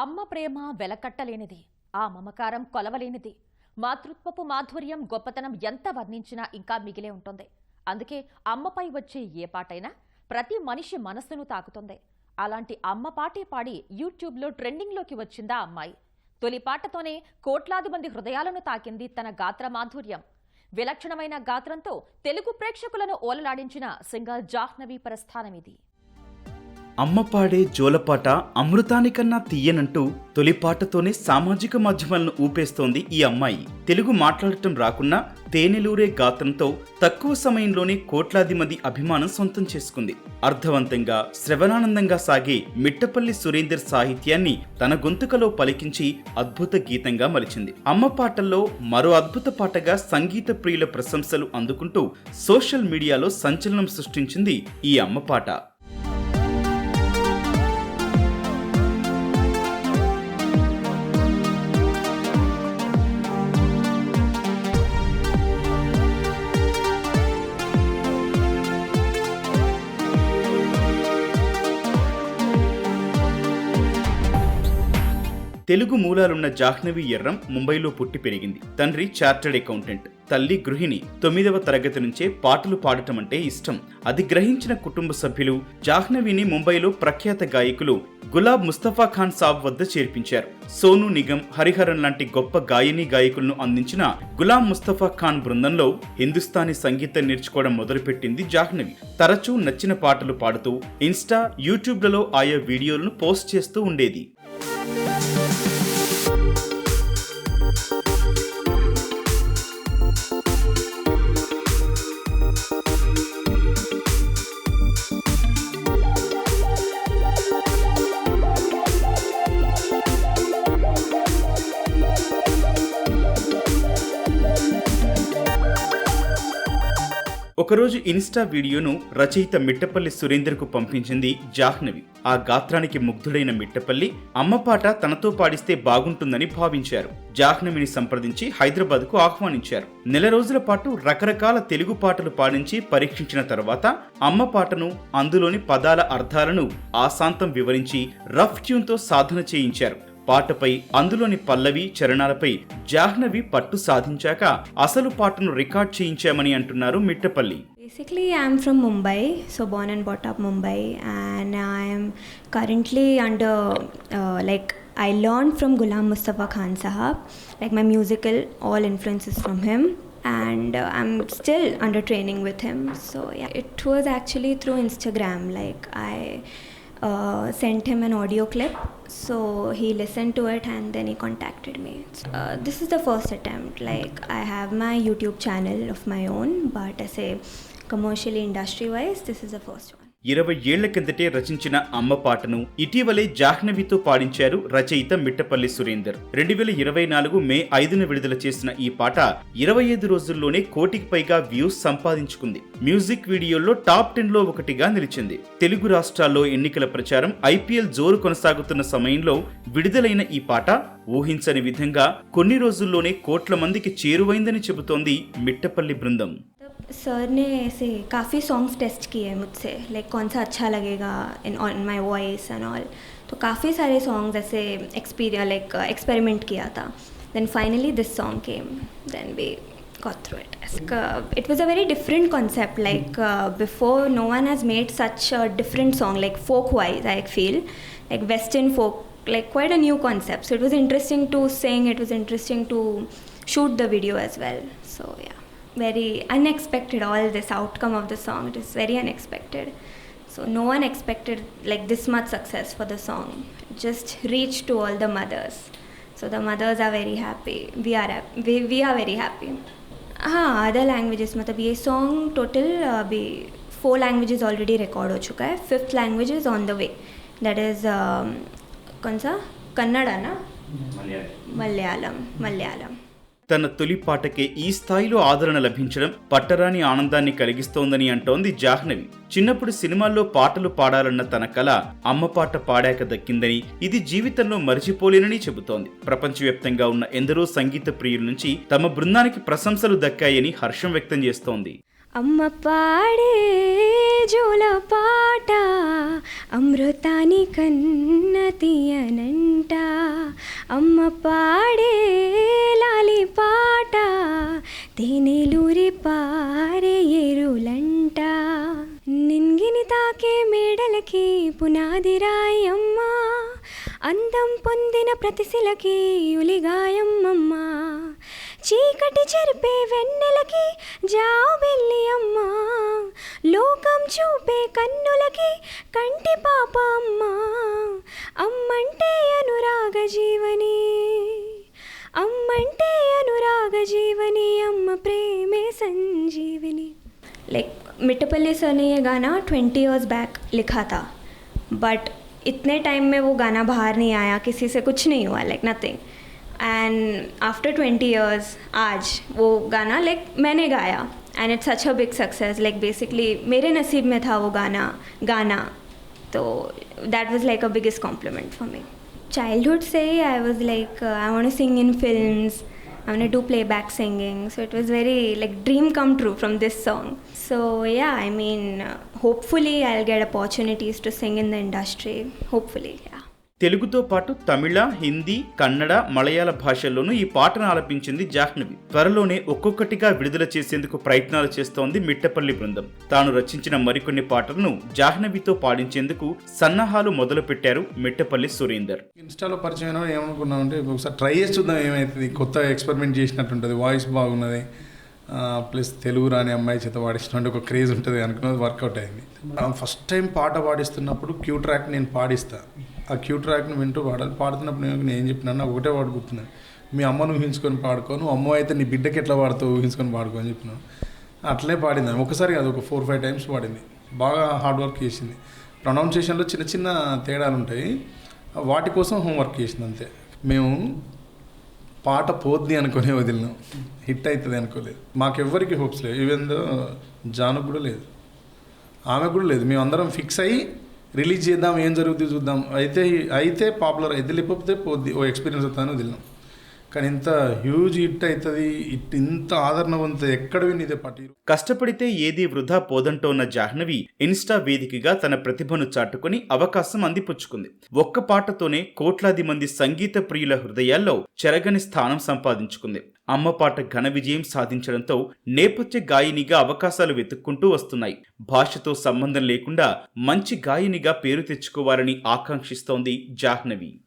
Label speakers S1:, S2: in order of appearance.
S1: అమ్మ ప్రేమ వెలకట్టలేనిది ఆ మమకారం కొలవలేనిది. మాతృత్వపు మాధుర్యం గొప్పతనం ఎంత వర్ణించినా ఇంకా మిగిలే ఉంటుంది. అందుకే అమ్మపై వచ్చే ఏ పాటైనా ప్రతి మనిషి మనస్సును తాకుతుంది. అలాంటి అమ్మ పాటే పాడి యూట్యూబ్లో ట్రెండింగ్లోకి వచ్చిందా అమ్మాయి? తొలి పాటతోనే కోట్లాది మంది హృదయాలను తాకింది తన గాత్ర మాధుర్యం. విలక్షణమైన గాత్రంతో తెలుగు ప్రేక్షకులను ఓలలాడించిన సింగర్ జాహ్నవి ప్రస్థానమిది.
S2: అమ్మ పాడే జోలపాట అమృతానికన్నా తీయనంటూ తొలిపాటతోనే సామాజిక మాధ్యమాలను ఊపేస్తోంది ఈ అమ్మాయి. తెలుగు మాట్లాడటం రాకున్నా తేనెలూరే గాత్రంతో తక్కువ సమయంలోనే కోట్లాది మంది అభిమానం సొంతం చేసుకుంది. అర్థవంతంగా శ్రవణానందంగా సాగే మిట్టపల్లి సురేందర్ సాహిత్యాన్ని తన గొంతుకలో పలికించి అద్భుత గీతంగా మలిచింది. అమ్మ పాటల్లో మరో అద్భుత పాటగా సంగీత ప్రియుల ప్రశంసలు అందుకుంటూ సోషల్ మీడియాలో సంచలనం సృష్టించింది ఈ అమ్మ పాట. తెలుగు మూలాలున్న జాహ్నవి ఎర్రం ముంబైలో పుట్టి పెరిగింది. తండ్రి చార్టర్డ్ అకౌంటెంట్. తల్లి గృహిణి. తొమ్మిదవ తరగతి నుంచే పాటలు పాడటం అంటే ఇష్టం. అది గ్రహించిన కుటుంబ సభ్యులు జాహ్నవిని ముంబైలో ప్రఖ్యాత గాయకులు గులాబ్ ముస్తఫా ఖాన్ సాబ్ వద్ద చేర్పించారు. సోను నిగం హరిహరన్ లాంటి గొప్ప గాయని గాయకులను అందించిన గులాం ముస్తఫా ఖాన్ బృందంలో హిందుస్థానీ సంగీతం నేర్చుకోవడం మొదలుపెట్టింది జాహ్నవి. తరచూ నచ్చిన పాటలు పాడుతూ ఇన్స్టా యూట్యూబ్లలో ఆయా వీడియోలను పోస్ట్ చేస్తూ ఉండేది. ఒకరోజు ఇన్స్టా వీడియోను రచయిత మిట్టపల్లి సురేందర్కు పంపించింది జాహ్నవి. ఆ గాత్రానికి ముగ్ధుడైన మిట్టపల్లి అమ్మపాట తనతో పాడిస్తే బాగుంటుందని భావించారు. జాహ్నవిని సంప్రదించి హైదరాబాద్కు ఆహ్వానించారు. నెల రోజుల పాటు రకరకాల తెలుగు పాటలు పాడించి పరీక్షించిన తర్వాత అమ్మ పాటను అందులోని పదాల అర్థాలను ఆశాంతం వివరించి రఫ్ ట్యూన్తో సాధన చేయించారు. పాటపై అందులోని పల్లవి చరణాలపై జాహ్నవి పట్టు సాధించాక అసలు పాటను రికార్డ్ చేయించామని అంటున్నారు Mittapalli
S3: Basically, I'm from Mumbai, so born and brought up Mumbai, and I'm currently under uh, like I learned from Ghulam Mustafa Khan Sahab, like my musical all influences from him. And uh, I'm still under training with him. So, yeah, it was actually through Instagram. Like, I uh, sent him an audio clip. So, he listened to it and then he contacted me. Uh, this is the first attempt. Like, I have my YouTube channel of my own, but as a commercially industry wise, this is the first one.
S2: ఇరవై ఏళ్ళ కిందటే రచించిన అమ్మ పాటను ఇటీవలే జాహ్నవితో పాడించారు రచయిత మిట్టపల్లి సురేందర్. రెండు వేల ఇరవై నాలుగు మే ఐదున విడుదల చేసిన ఈ పాట ఇరవై ఐదు రోజుల్లోనే కోటికి పైగా వ్యూస్ సంపాదించుకుంది. మ్యూజిక్ వీడియోల్లో టాప్ టెన్లో ఒకటిగా నిలిచింది. తెలుగు రాష్ట్రాల్లో ఎన్నికల ప్రచారం ఐపీఎల్ జోరు కొనసాగుతున్న సమయంలో విడుదలైన ఈ పాట ఊహించని విధంగా కొన్ని రోజుల్లోనే కోట్ల మందికి చేరువైందని చెబుతోంది మిట్టపల్లి బృందం.
S3: सर ने ऐसे काफ़ी सॉन्ग्स टेस्ट किए हैं मुझसे लाइक कौन सा अच्छा लगेगा इन on my voice and all तो काफ़ी सारे सॉन्ग्स ऐसे एक्सपीरियर लाइक एक्सपेरिमेंट किया था. Then finally this song came then we got through it it was a very different concept like before no one has made such different song like folk wise I feel like western folk like quite a new concept so it was interesting to sing it was interesting to shoot the video as well so yeah very unexpected. All this outcome of the song. It is very unexpected. So no one expected like this much success for the song. It just reached to all the mothers. So the mothers are very happy. We are hap- we, we are very happy. हाँ other languages मतलब ये song total अभी four languages already record हो चुका है fifth language is on the way that is कौन सा कन्नड़ा ना मलयालम मलयालम
S2: తన తొలి పాటకే ఈ స్థాయిలో ఆదరణ లభించడం పట్టరాని ఆనందాన్ని కలిగిస్తోందని అంటోంది జాహ్నవి. చిన్నప్పుడు సినిమాల్లో పాటలు పాడాలన్న తన కళ అమ్మ పాట పాడాక దక్కిందని ఇది జీవితంలో మరిచిపోలేనని చెబుతోంది. ప్రపంచవ్యాప్తంగా ఉన్న ఎందరో సంగీత ప్రియుల నుంచి తమ బృందానికి ప్రశంసలు దక్కాయని హర్షం వ్యక్తం చేస్తోంది.
S3: అమ్మ పాడే జోల పాట అమృతాని కన్న తీయనంట. అమ్మ పాడే లాలి పాట తేనెలూరి పారే ఎరులంట నింగిని తాకే మేడలకి పునాది రాయి అమ్మ అందం పొందిన ప్రతిశిలకి ఉలిగాయమ్మమ్మ. చీకటి చెరిపే వెన్నెలకి జావు వెళ్ళి అమ్మ లోకం చూపే కన్నులకి కంటి పాప అమ్మా. लाइक मिट्टपल्ली सर ने ये गाना ट्वेंटी ईयर्स बैक लिखा था. बट इतने टाइम में वो गाना बाहर नहीं आया, किसी से कुछ नहीं हुआ like nothing and after twenty years आज वो गाना लाइक मैंने गाया. And it's such a big success like basically मेरे नसीब में था वो गाना गाना. तो that was like a biggest compliment for me childhood से ही I was like I to sing in films I want to do playback singing. So it was very, like, dream come true from this song. So yeah, I mean, uh, hopefully I'll get opportunities to sing in the industry. Hopefully, yeah.
S2: తెలుగుతో పాటు తమిళ హిందీ కన్నడ మలయాళ భాషల్లోనూ ఈ పాటను ఆలపించింది జాహ్నవి త్వరలోనే ఒక్కొక్కటిగా విడుదల చేసేందుకు ప్రయత్నాలు చేస్తోంది మిట్టపల్లి బృందం తాను రచించిన మరికొన్ని పాటలను జాహ్నవితో పాడించేందుకు సన్నాహాలు మొదలుపెట్టారు మిట్టపల్లి సురేందర్
S4: ఇన్స్టాలో పరిచయం అయినా ఏమనుకున్నాం అంటే ఒకసారి ట్రై చేసి చూద్దాం ఏమవుతుంది కొత్త ఎక్స్పెరిమెంట్ చేసినట్టు ఉంటుంది వాయిస్ బాగున్నది ప్లస్ తెలుగు రాని అమ్మాయి చేత పాడిస్తున్నట్టు ఒక క్రేజ్ ఉంటుంది అనుకున్నది వర్కౌట్ అయింది. ఫస్ట్ టైం పాట పాడిస్తున్నప్పుడు క్యూ ట్రాక్ నేను పాడిస్తా. ఆ క్యూ ట్రాక్ని వింటూ పాడాలి పాడుతున్నప్పుడు నేను ఏం చెప్పినా నాకు ఒకటే పాడు గుర్తున్నాను మీ అమ్మను ఊహించుకొని పాడుకోను అమ్మ అయితే నీ బిడ్డకి ఎట్లా పాడుతావు ఊహించుకొని పాడుకో అని చెప్పినాను అట్లే పాడింది ఒకసారి కాదు ఒక ఫోర్ ఫైవ్ టైమ్స్ పాడింది. బాగా హార్డ్ వర్క్ చేసింది. ప్రొనౌన్సియేషన్లో చిన్న చిన్న తేడాలు ఉంటాయి వాటి కోసం హోంవర్క్ చేసింది అంతే. మేము పాట పోద్ది అనుకునే వదిలినాం. హిట్ అవుతుంది అనుకోలేదు. మాకెవ్వరికి హోప్స్ లేవు. ఈవెన్ దో కూడా లేదు. ఆమె కూడా లేదు. మేము అందరం ఫిక్స్ అయ్యి రిలీజ్ చేద్దాం ఏం జరుగుతుంది చూద్దాం. అయితే అయితే పాపులర్ అయితే లేకపోతే పోద్ది. ఓ ఎక్స్పీరియన్స్ అవుతాను వదిలినాం. కానీ ఇంత హ్యూజ్ హిట్ అవుతుంది ఇట్ ఇంత ఆదరణ ఎక్కడ వినిదే
S2: కష్టపడితే ఏదీ వృధా పోదంటోన్న జాహ్నవి ఇన్స్టా వేదికగా తన ప్రతిభను చాటుకుని అవకాశం అందిపుచ్చుకుంది. ఒక్క పాటతోనే కోట్లాది మంది సంగీత ప్రియుల హృదయాల్లో చెరగని స్థానం సంపాదించుకుంది. అమ్మ పాట ఘన విజయం సాధించడంతో నేపథ్య గాయనిగా అవకాశాలు వెతుక్కుంటూ వస్తున్నాయి. భాషతో సంబంధం లేకుండా మంచి గాయనిగా పేరు తెచ్చుకోవాలని ఆకాంక్షిస్తోంది జాహ్నవి.